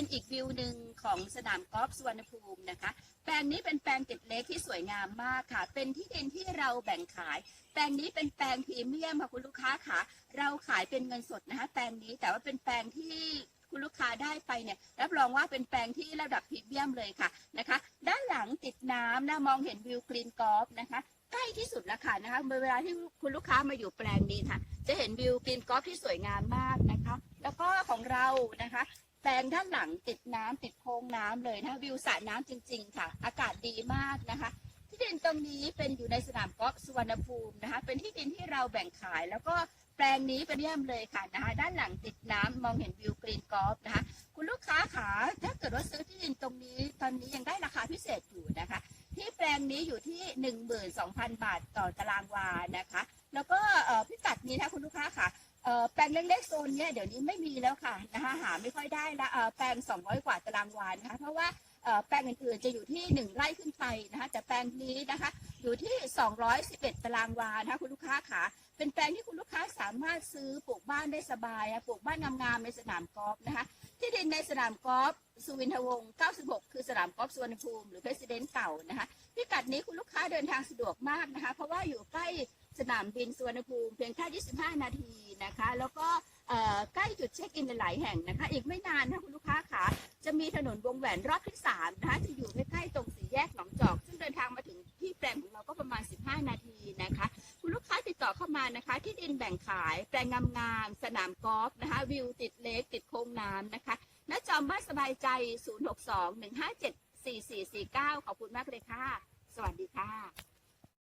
็นอีกวิวหนึ่งของสนามกอล์ฟสุวรรณภูมินะคะ แปลงนี้เป็นแปลงติดเล็กที่สวยงามมากค่ะ เป็นที่ดินที่เราแบ่งขาย แปลงนี้เป็นแปลงพรีเมียมค่ะคุณลูกค้าค่ะ เราขายเป็นเงินสดนะคะแปลงนี้แต่ว่าเป็นแปลงที่คุณลูกค้าได้ไปเนี่ยรับรองว่าเป็นแปลงที่ระดับพรีเมียมเลยค่ะนะคะ ด้านหลังติดน้ำนะมองเห็นวิวกรีนกอล์ฟนะคะใกล้ที่สุดแล้วค่ะนะคะเวลาที่คุณลูกค้ามาอยู่แปลงนี้ค่ะ จะเห็นวิวกรีนกอล์ฟที่สวยงามมากนะคะ แล้วก็ของเรานะคะ แปลงด้านหลังติดน้ำติดโค้งน้ำเลยนะคะวิวสระน้ำจริง ๆ ค่ะ อากาศดีมากนะคะ ที่ดินตรงนี้เป็นอยู่ในสนามกอล์ฟสุวรรณภูมินะคะ เป็นที่ดินที่เราแบ่งขาย แล้วก็แปลงนี้เป็นเยี่ยมเลยค่ะนะคะด้านหลังติดน้ำมองเห็นวิวกรีนกอล์ฟนะคะ คุณลูกค้าขาถ้าเกิดว่าซื้อที่ดินตรงนี้ ตอนนี้ยังได้ราคาพิเศษอยู่นะคะ ที่แปลงนี้อยู่ที่ 12,000 บาทต่อตารางวานะคะ แล้วก็พิกัดนี้นะคุณลูกค้าค่ะ แปลงเล็กๆโซนเนี้ยเดี๋ยวนี้ไม่มีแล้วค่ะนะคะหาไม่ค่อยได้ละแปลง 200 กว่าตารางวานะคะเพราะว่าแปลงอื่นๆจะอยู่ที่ 1 ไร่ขึ้นไปนะคะแต่แปลงนี้นะคะอยู่ที่ 211 ตารางวานะคะคุณลูกค้าค่ะเป็นแปลงที่คุณลูกค้าสามารถซื้อปลูกบ้านได้สบายอะปลูกบ้านงามๆในสนามกอล์ฟนะคะที่ดินในสนามกอล์ฟสุวินทวงศ์ 96 คือสนามกอล์ฟสุวรรณภูมิหรือเพรสิดเนเก่านะคะพิกัดนี้คุณลูกค้าเดินทางสะดวกมากนะคะ เพราะว่าอยู่ใกล้ สนามบินสุวรรณภูมิเพียงแค่ 25 นาทีนะคะ แล้วก็ใกล้จุดเช็คอินหลายแห่งนะคะ อีกไม่นานนะคุณลูกค้าค่ะ จะมีถนนวงแหวนรอบที่3นะคะจะอยู่ใกล้ๆตรงสี่แยกหนองจอก ซึ่งเดินทางมาถึงที่แปลงของเราก็ประมาณ 15 นาทีนะคะ คุณลูกค้าติดต่อเข้ามานะคะ ที่ดินแบ่งขาย แปลงงามๆสนามกอล์ฟนะคะ วิวติดเลกติดโค้งน้ำนะคะณจอมบ้านสบายใจ 062 157 4449 ขอบคุณมากเลยค่ะ สวัสดีค่ะ